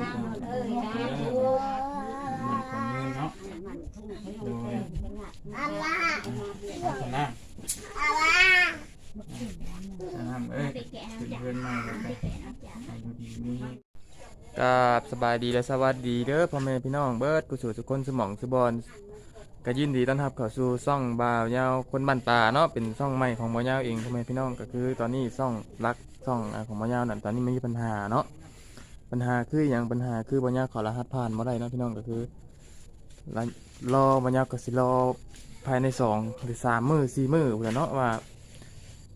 น้ำเอ้ยนะมันคนยืนเนาะโดยอัลลาชนะอัลลาชนะเอ้ยขึ้นเพื่อนมาแล้วกันให้ดูดีมีกับสบายดีและสวัสดีเด้อพ่อแม่พี่น้องเบิร์ดกุศลสุคนสมองสุบอลก็ยินดีต้อนรับเข้าสู่ซ่องบ่าวยาวคนบ้านป่าเนาะเป็นซ่องใหม่ของบ่าวยาวเองพ่อแม่พี่น้องก็คือ ตอนนี้ซ่องรักซ่องของบ่าวยาวนั่นตอนนี้ไม่มีปัญหาเนาะ ปัญหาคืออย่างปัญหาคือบ่าวยาวขอรหัสผ่านบ่ได้เนาะพี่น้องก็คือรอบ่าวยาวก็สิรอภายในสองหรือสามมือสี่มื้อพุ่นะเนาะว่า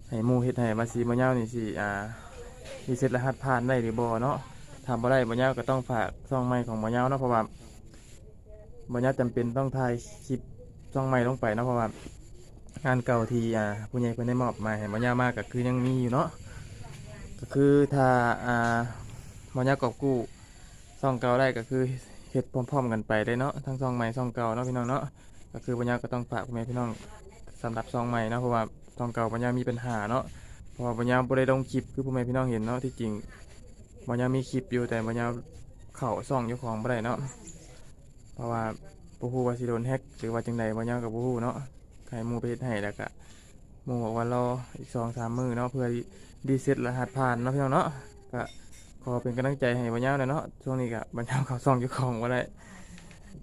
ให้หมูเฮ็ดให้มาสิบ่าวยาวนี่สิอ่ามีเสร็จรหัสผ่านได้หรือบ่เนาะทำบ่ได้บ่ยาวก็ต้องฝากช่องใหม่ของบ่ยาวเนาะเพราะว่าบ่ยาวจำเป็นต้องถ่ายคลิปช่องใหม่ลงไปเนาะเพราะว่างานเก่าที่อ่าผู้ใหญ่เพิ่นได้มอบมาให้บ่ยาวมากก็คือยังมีอยู่เนาะก็คือถ้าอ่า บ่ยากอบกู้ช่องเก่าได้ก็คือเฮ็ดพร้อม ๆ กันไปได้เนาะทั้งช่องใหม่ช่องเก่าเนาะพี่น้องเนาะก็คือบ่ยาก็ต้องฝากพ่อแม่พี่น้องสำหรับช่องใหม่เนาะเพราะว่าช่องเก่าบ่ยามีปัญหาเนาะเพราะว่าบ่ยาบ่ได้ลงคลิปคือพ่อแม่พี่น้องเห็นเนาะที่จริงมันยังมีคลิปอยู่แต่มันยังเข่าซ่องเจ้าของไม่ได้เนาะเพราะว่าปูฮูว่าสิโดนแฮกหรือว่าจังใดมันยังกับปูฮูเนาะใครหมูไปเฮ็ดให้แล้วก็หมูบอกว่ารออีกสองสามมือเนาะเพื่อดีเซ็ตรหัสผ่านเนาะพี่น้องเนาะก็ ขอเป็นกำลังใจให้บัญญัติหน่อยเนาะช่วงนี้ก็บัญญัติเขาซ่องเจ้าของมาได้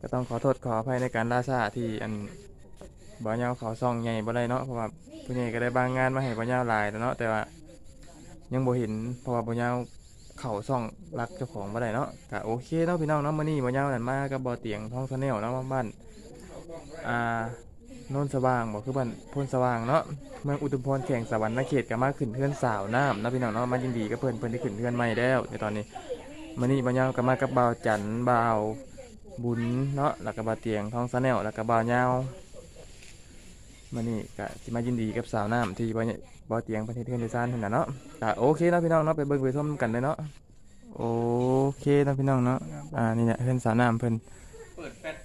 ก็ต้องขอโทษขออภัยในการล่าช้าที่อันบัญญัติเขาซ่องใหญ่บ่ได้เนาะเพราะว่าผู้ใหญ่ก็ได้บางงานมาให้บัญญัติหลายแล้วเนาะแต่ว่า ยังบ่เห็นเพราะว่าบัญญัติเขาส่องรักเจ้าของมาได้เนาะก็โอเคเนาะพี่น้องเนาะมื้อนี้บ่ยาวนั่นมากับบ่อเตียงท้องสะแนวเนาะบ้านอ่า โนนสว่างบ่คือบ้านพ้นสว่างเนาะเมืองอุทุมพรแข่งสวรรค์นเขตก็มาขึ้นเพื่อนสาวน้ำนาะพี่น้องเนาะมายินดีกับเพิ่อนเพิ่อนได้ขึ้นเพื่อนใหม่แล้วในตอนนี้มื้อนี้บ่ยาวก็มากับบ่าวจันทร์บ่าวบุญเนาะแล้วก็บ่าวเตียงท้องสะแนวแล้วก็บ่าวยาวมื้อนี้ก็สิมายินดีกับสาวน้ำที่บ่เนี่ยบ่เตียงประเทศเพื่อนอยู่ซ่านเพิ่นน่ะเนาะอ่โอเคนาะพี่น้องเนาะไปเบิ่งไปชมกันเลยเนาะโอเคนาะพี่น้องเนาะอ่านี่เนี่ยเพื่อนสาวน้ำเพิ่อนเปิดแฟลช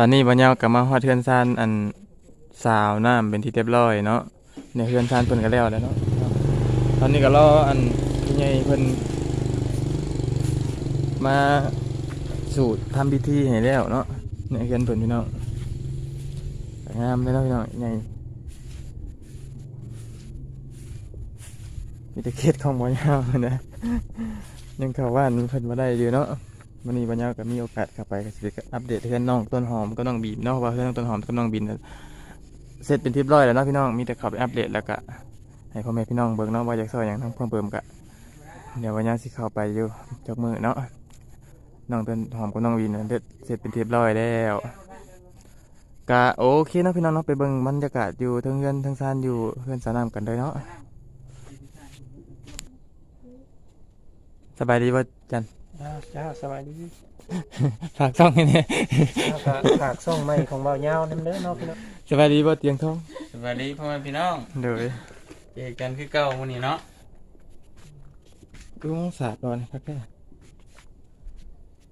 อนนี้บ่ยาวกลับมาฮอดเพื่อนซานอันสาวน้ำเป็นที่เรียบร้อยเนาะเนี่ยเพื่อนซานเพิ่นก็แล้วแล้วเนาะตอนนี้ก็รออันผู้ใหญ่เพิ่นมาสูตรทำพิธีให้แล้วเนาะเนี่ยเพื่อนเพิ่นพี่น้องงามเลยเนาะพี่น้องใหญ่มีแต่เคสของบ่ยาวนะยังเข้าว่านเพิ่นมาได้อยู่เนาะ วันนี้บ่ยาวก็มีโอกาสเข้าไปก็สิอัปเดตเพื่อนน้องต้นหอมก็น้องบีมเนาะว่าเพื่อนน้องต้นหอมกับน้องบีมน่ะเสร็จเป็นที่ร้อยแล้วเนาะพี่น้องมีแต่ข้าไปอัปเดตแล้วก็ให้พ่อแม่พี่น้องเบิ่งเนาะว่าอยากซอยหยังทั้งเพิ่มเติมก็เดี๋ยวบ่ยาวสิเข้าไปอยู่จักมือเนาะน้องต้นหอมกับน้องบีมน่ะเด็ดเสร็จเป็นที่ร้อยแล้วก็โอเคเนาะพี่น้องเนาะไปเบิ่งบรรยากาศอยู่ทั้งเรือนทั้งซานอยู่เพื่อนสานามกันเลยเนาะสบายดีป่ะจัน จ้าสบายดีฝากซ่องให้เนี่ยฝากส่งใหม่ของเบาเงาน้ำเด้อเนาะพี่น้องสบายดีป่ะเตียงทองสวัสดีพ่อแม่พี่น้องเดี๋ยวเจอกันคือเก่าวันนี้เนาะกุ้งสาดก่อนครับแค่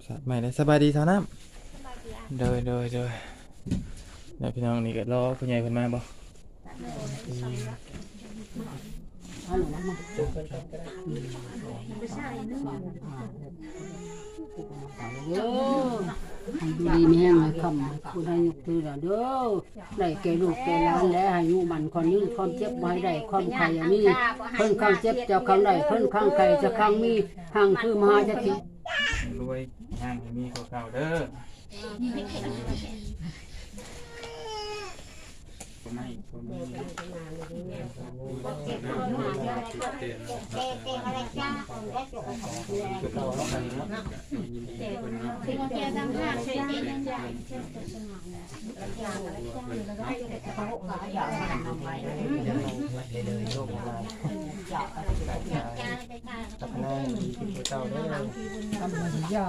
สาดใหม่เลยสบายดีสาวน้ำเดยเดยเดยเดี๋ยวพี่น้องนี่ก็รอคุณยายเพิ่นมาบ่ เด้อให้ดูดีมีแห้งให้คำคุณให้ยกตือละเด้อได้แก่ลูกแก่หลานและให้ยุมันคนยืนความเจ็บไว้ได้ความไข่อย่างนี้เพิ่นข้างเจ็บจะข้างใดเพิ่นข้างไข่จะข้างมีห่างคือมหาจะทิรวยห่างให้มีเก่าๆเด้อ คนไหนคนนี้เตือนเตะเตะอะไรจ้าและจบยินดีกับคนเนาะถึงเจอตั้งห้าเซนติเมตรตักน้ำดีที่เจ้าเด้อ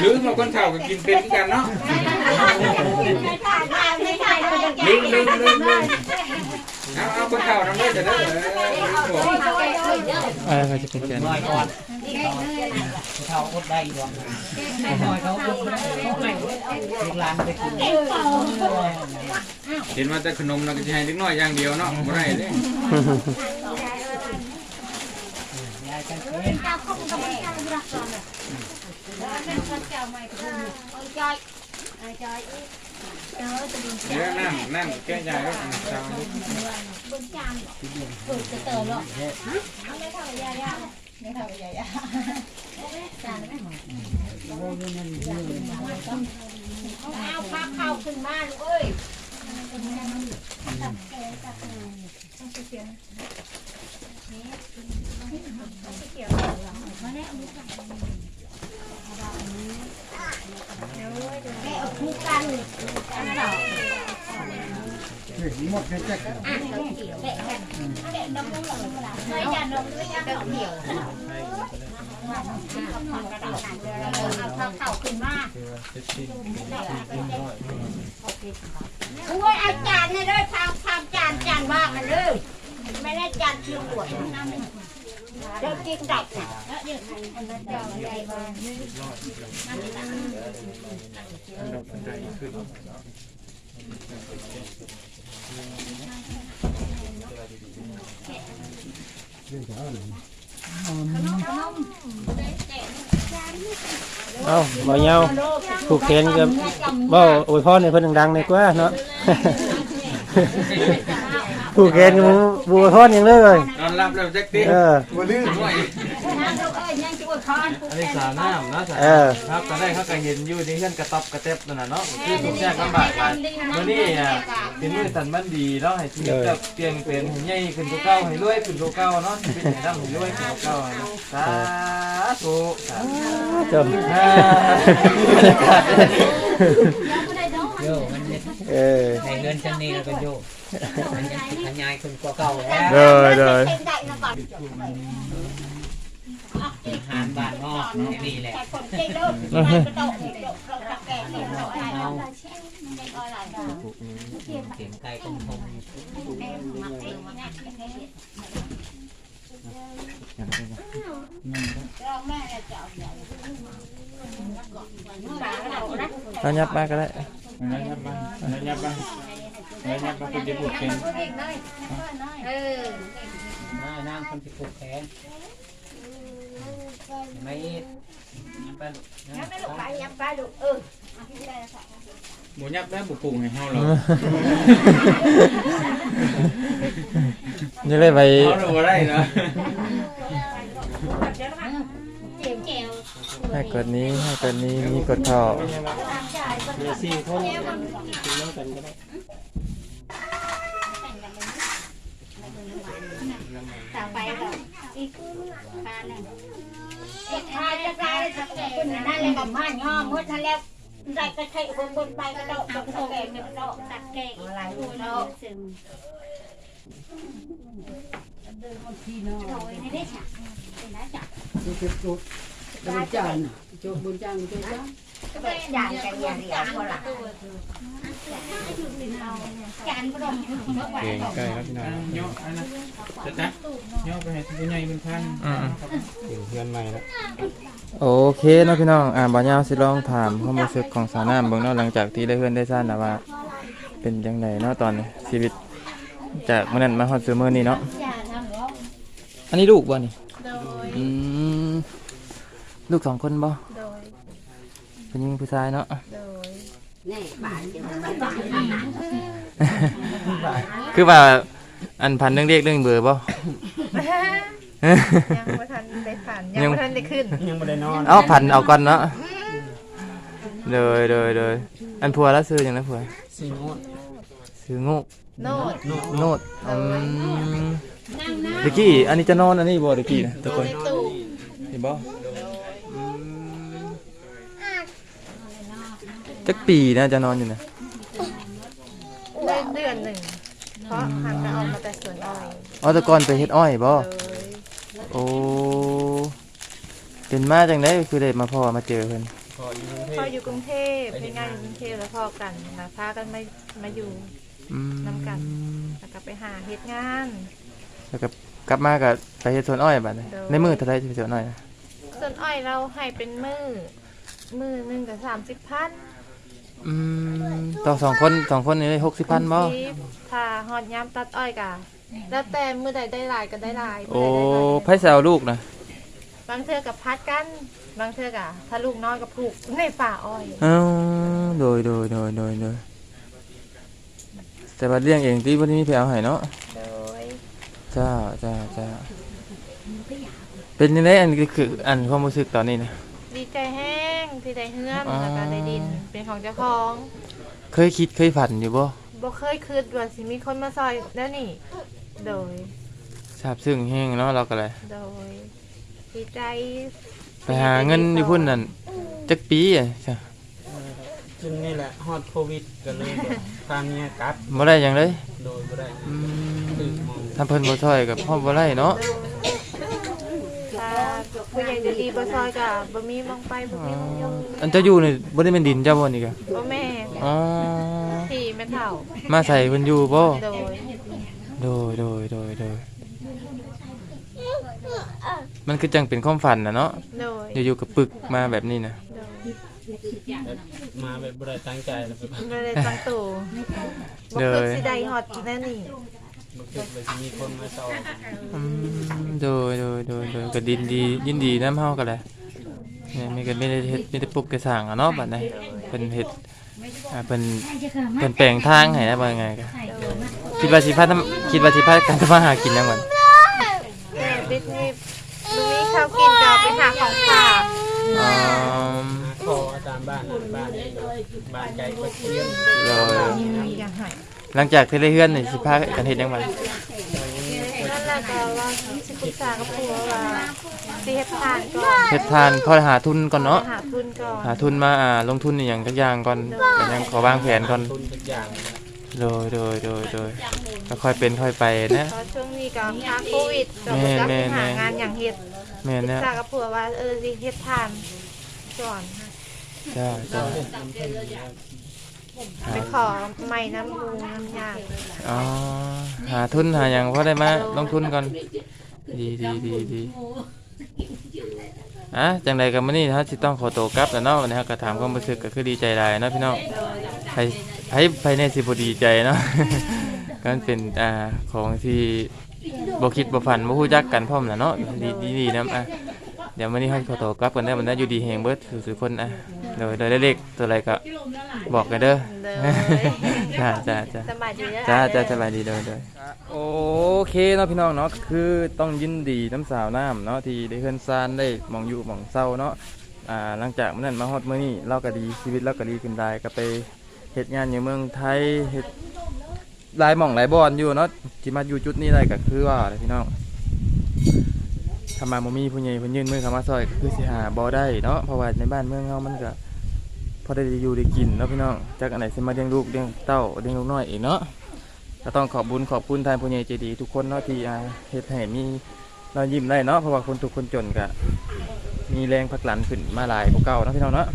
หรือมาคนเฒ่าก็กินเป็นกันเนาะไม่ถ่ายไม่ถ่ายเราจะแก้ลืมลืมลืมลืมเอาเอาคนเฒ่าทำได้จะได้เออลืมบอกอะไรก็จะเป็นกันน้อยก่อนเขาอดได้อีกดอกน้อยเขาอดได้ลูกหลานไปกินเห็นว่าแต่ขนมเราก็จะให้เล็กน้อยอย่างเดียวเนาะบ่ได้เด้เจ้าคงต้องเจ้ารักก่อนเลย เจ้าไม่คุ้มจอยจอยเจ้าจะดึงเดี๋ยวนั่งนั่งแก้ยายแล้วอันเช้านี้บนจาเปิดจะเติมหรอไม่เท่า ใหญ่ไม่เท่าใหญ่จานไม่หมดเอาพาเข้าขึ้นมาลูกเอ้ยแม่เอาทุกกันอันดอ หมดเลยจ้ะอะเกี่ยวแบะกันแบะดอกนู้นหรอไม่จ้ะดอกนู้นยังดอกเดียวเอาเท้าเข่าขึ้นมาอุ้ยเอาจานนี่เลยทำทำจานจานว่างกันเลยไม่ได้จานเชียวขวดเดี๋ยวกินดับนะเดี๋ยวมันนั้นเจ้าใหญ่มา เอาบ่ยาผูกแขนกับเว้าอวยพรในเพื่อนดังๆหน่อยกว่าเนาะ ผูกแขนกับบ่อวยพรหยังเลยนอนรับแล้วจักติเออบ่ลืมด้วยอันนี้สาน้ำเนาะสาเออครับตอนแรกเขาก็เห็นอยู่ที่เพื่อนกระต๊อบกระเต็บนั่นน่ะเนาะคือทุกอย่างลำบากไปมื้อนี้อะเป็นมื้อสันมันดีเนาะให้ชีวิตแบบเปลี่ยนเป็นให้ใหญ่ขึ้นกว่าเก่าให้รวยขึ้นกว่าเก่าเนาะชีวิตให้ร่ำให้รวยขึ้นกว่าเก่าเนาะสาธุสาธุจ บอ่าเออ ในเงินชั้นนี้เราก็โยกมันยังขยายขึ้นกว่าเก่าแล้วเด้อเด้อหารบาทนอกนี่แหละเข็มไก่ต้มทงเอายับ มาก็ได้นั่นยับบ้างนั่นยับบ้างนั่นยับบ้างคือจะพูดเป็นน้านั่งคนที่ผูกแขนไม่ยังไปบ่ยับแล้วบ่ปรุงให้เฮาหรอกนี่เลยไปเฮาบ่ได้เนาะ ให้กดนี้ให้กดนี้มีกดเข้ามีสี่คนกินน้ำกันก็ได้ไปแล้วอีกพาหนึ่งอีกพาจะได้จะแก่นั่นเลยกับม่านย่อมดทันแล้วได้ก็ใช้คนบนไปก็ดอกดอกตะแกงเนี่ยดอกตัดแกงอะไรดอกซึมโดยไม่ได้ฉักเป็นนะจักบ นจานโจกบนจานโจกจานก็เป็นจานกันอย่างเดียวคนละจานก็ต้องเมื่อไหร่เก่งใกล้แล้วพี่น้องย่ออันนั้นจะจ๊ะย่อไปให้ผู้ใหญ่เป็นพันอืมเพื่อนใหม่แล้วโอเคเนาะพี่น้อง อ่าบ่ยาวสิลองถามความรู้สึกของสาวน้ำเบิ่งเนาะหลังจากที่ได้เพื่อนได้ซ่านนะว่า เป็นจังไดเนาะตอนนี้ชีวิต จากมื้อนั้นมาฮอดซุมื้อนี้เนาะจานทำเนาะ อันนี้ลูกบ่นี่โดยอืม ลูกสองคนบ่โดยเป็นหญิงผู้ชายเนาะ โดยแน่บาทเดียวคือว่าอันพันเรื่องเรียกเรื่องเบอร์บ่ยังไม่ทันได้ผ่านยังไม่ทันได้ขึ้นยังไม่ได้นอนเอาพันเอาก่อนเนาะเลยเลยเลยอันผัวแล้วซื้ออย่างนั้นผัวสี่โมงซื้องูโนดโนดอืมเด็กกี้อันนี้จะนอนอันนี้บ่เด็กกี้นะทุกคนในตู้เห็นบ่อืม จักปีนะจะนอนอยู่นะได้เดือนหนึ่ง เพราะหันไปออกมาแต่สวนอ้อยอ๋อแตะก่อนไปเฮ็ดอ้อยบ่เลยโอ้เป็นมาจังได๋คือได้มาพ่อมาเจอเพิ่นพออยู่กรุงเทพอพอยู่กรุงเทพเป็นงานอยู่กรุงเทพแล้วพอกันมาพากันมามาอยู่ อืมนำกัน แล้วก็ไปหาเฮ็ดงาน แล้วก็กลับมาก็ไปเฮ็ดสวนอ้อยบัดนี้โดย ในมือเท่าไหร่สิไปสวนอ้อยนะส่วนอ้อยเราให้เป็นมือมือหนึ่งกับสามสิบพัน อืมต่อสองคนสองคนนี่ได้หกสิบพันบ่ถ้าฮอดยามตัดอ้อยกะแล้วแต่มื้อใดได้หลายก็ได้หลายโอ้มื้ใดได้ไพ่แซวลูกนะบางเทื่อกับพัดกันบางเทื่อกะถ้าลูกน้อยก็ปลูกในป่าอ้อยเอ้าโดยโดยโดยโดยโดยแต่ว่าเลี้ยงเองที่วันนี้ไปเอาให้เนาะโดยจ้าจ้าจ้าเป็นยังไงอันนี้คืออันความรู้สึกตอนนี้นะดีใจแห้ง ที่ได้เฮือนอ๋อแล้วก็ได้ดินเป็นของเจ้าของเคยคิดเคยฝันอยู่บ่บ่เคยคิดว่าสิมีคนมาซอยแล้วนี่ โดยทราบซึ้งแห้งเนาะเราก็เลยโดยดีใจไปหาเงินอยู่พุ่นนั่นจักปีอะจ้ะจึงนี่แหละฮอดโควิดก็เลยแบบพาเมียกลับบ่ได้หยังเลยโดยบ่ได้อืตื่มนมองทำเพิ่นบ่ช่วยกับพ่อบ่ได้เนาะถ้า ผู้ใหญ่จะดีบ่ซอยก็บ่มีมองไปบ่อ๋อมีมองอยู่อันเจ้าอยู่นี่บ่ได้เป็นดินเจ้าบ่นี่กะบ่แม่อ๋อที่แม่เฒ่ามาใส่เพิ่นอยู่บ่โดยโดยโดยโดยโดยมันคือจังเป็นความฝันน่ะเนาะโดยอยู่ๆก็ปึกมาแบบนี้นะโดยมาแบบบ่ได้ตั้งใจแล้วแบบบ่ได้ตั้งตู่บ่โดคิดยสิได้ฮอดแน่นี่ บ่คิดว่าสิมีคนมาสอนอืมโดยโดยโดยโดยก็ดินดียินดีน้ำเฮากันแหละเนี่ยมีก็ไม่ได้เฮ็ดไม่ได้ปลุกกระสร้างอะเนาะบัดนี้เป็นเฮ็ดอ่าเป็นเป็นแปลงทางให้ได้บ่ยังไงก็คิดว่าสิพาทำคิดว่าสิพากันทำมาหากินจังหวัดแต่บิดนี่บ่มีข้าวกินก็ไปหาของฝากอ๋อขอตามบ้านบ้านบ้านไกลก็เที่ยง โดย มีอย่างให้ หลังจากที่ได้เฮือนนี่สิพากันเฮ็ดจังหวัดนั่นแหละก็ว่าสิปรึกษากับผัวว่าสิเฮ็ดทานก่อนเฮ็ดทานพอหาทุนก่อนเนาะ หาทุนก่อนหาทุนมาอ่าลงทุนอหย่างทุกอย่างก่อนก็ยังขอวางแผนก่อน ทุนทุกอย่างโดยโดยโดยโดยก็ค่อยเป็นค่อยไปนะ เพราะช่วงนี้ก็ทางโควิดก็บ่จักแม่ไปแม่ หางานอย่างเฮ็ดแม่นปรึกเนี่ยษากับผัวว่าเออสิเฮ็ดทานก่อน จ้าจ้า ไปขอใหม่น้ำมูน้ำยางอ๋อหาทุนหาอย่างพอได้มาลงทุนก่อน ดีดีดีดีอะจังใดกับมื้อนี้เขาสิต้องขอตัวกลับแล้วเนาะวันนี้ครับก็ถามความรู้สึกก็คือดีใจหลายเนาะพี่น้องไผไผไผในสิบ่ดีใจเนาะก็มันเป็นอ่าของที่บ่คิดบ่ฝันบ่ฮู้จักกันพร้อมน่ะเนาะดีดีดีนํอะเดี๋ยวมื้อนี้เฮาขอตัวกลับกันได้อมันได้อยู่ดีแฮงเบิดสุๆคนอะ เดี๋ยวได้เลขตัวอะไรก็บอกกันเด้อเลยจ้าจ้าจ้าสบายดีเด้อจ้าจ้าเด้อสบายดีเด้อเด้อโอเคเนาะพี่น้องเนาะคือต้องยินดีน้ำสาวน้ำเนาะที่ได้เฮือนซานได้หมองอยู่หมองเศร้าเนาะอ่าหลังจากมื้อนั้นมาฮอดมื้อนี้เราก็ดีชีวิตเราก็ดีขึ้นได้ก็ไปเฮ็ดงานอยู่เมืองไทยเฮ็ดหลายหม่องหลายบอนอยู่เนาะที่มาอยู่จุดนี้ได้ก็คือว่าอะไรพี่น้องถ้ามาบ่มีผู้ใหญ่เพิ่นยื่นมือเข้ามาซอยก็คือสิหาบ่ได้เนาะเพราะว่าในบ้านเมืองเฮามันก็พ อได้อยู่ได้กินเนาะพี่น้องจากอันไหนสิมาเลี้ยงลูกเลี้ยงเต้าเลี้ยงลูกน้อยอีกเนาะก็ต้องขอบบุญขอบคุณทานผู้ใหญ่ใจดีทุกคนเนาะที่เฮ็ดให้มีเรายิ้มได้เนาะเพราะว่าคนทุกคนจนก็มีแรงผลักดันขึ้นมาหลายกว่าเก่าเนาะพี่น้องเนาะ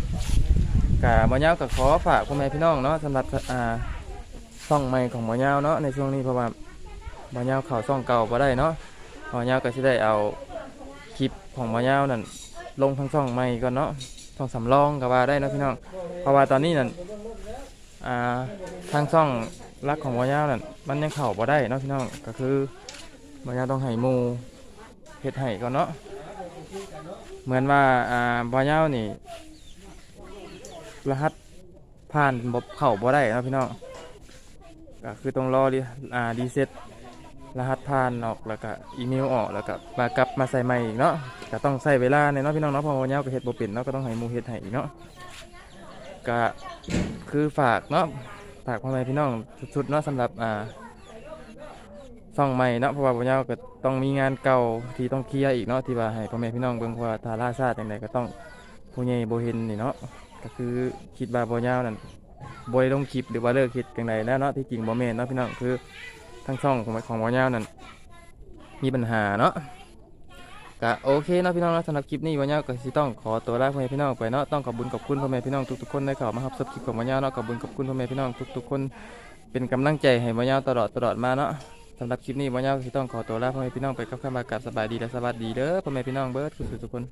กะหมอยาวก็ขอฝากพ่อแม่พี่น้องเนาะสำหรับอ่าช่องใหม่ของหมอยาวเนาะในช่วงนี้เพราะว่าหมอยาวเข้าช่องเก่าบ่ได้เนาะหมอยาวก็สิได้เอาคลิปของหมอยาวนั่นลงทั้งช่องใหม่ก่อนเนาะ ช่องสำรองก็ว่าได้นะพี่น้อง เพราะว่าตอนนี้นั่นอ่าทางช่องรักของวายานั่นมันยังเข่าบ่ได้เนาะพี่น้องก็คือวายาต้องให้หมูเฮ็ดให้ก่อนเนาะเหมือนว่าอ่าวายานี่ รหัสผ่านบ่เข่าบ่ได้เนาะพี่น้องก็คือต้องรอดิอ่าดีเซ็ต รหัสผ่านออกแล้วก็อีเมลออกแล้วก็มากลับมาใส่ใหม่อีกเนาะก็ต้องใส่เวลาในเนาะพี่น้องเนาะเพอวายาวก็เฮ็ดบ่เป็นเนาะก็ต้องให้หมูเฮ็ดให้อีกเนาะก็คือฝากเนาะฝากพ่อแม่พี่น้องสุดๆเนาะสำหรับอ่าซ่องใหม่เนาะเพราะว่าพ่อเจ้าก็ต้องมีงานเก่าที่ต้องเคลียร์อีกเนาะที่ว่าให้พ่อแม่พี่น้องเบิ่งว่าทาราชาติจังไดก็ต้องผู้ใหญ่บ่เห็นนี่เนาะก็คือคิดว่าพ่อเจ้านั่นบ่ได้ลงคลิปหรือว่าเลิกคิดจังไดแล้วเนาะที่จริงบ่แม่นเนาะพี่น้องคือ ทั้งช่องของของพ่อเจ้านั่นมีปัญหาเนาะก็โอเคเนาะพี่น้องนะสำหรับคลิปนี้พ่อเจ้ก็สิต้องขอตัวลาพ่อแม่พี่น้องไปเนาะต้องขอบคุญขอบคุณพ่อแม่พี่น้องทุกๆคนได้เข้ามารับชมคลิปของพ่อเจ้าเนาะขอบคุญขอบคุณพ่อแม่พี่น้องทุกๆคน เป็นกำลังใจให้บ่ยาวตลอดตลอดมาเนาะสำหรับคลิปนี้บ่ยาวที่ต้องขอตัวลาพ่อแม่พี่น้องไปกับคำบากับสบายดีและสวัสดีเด้อพ่อแม่พี่น้องเบิร์ดคุณทุกคน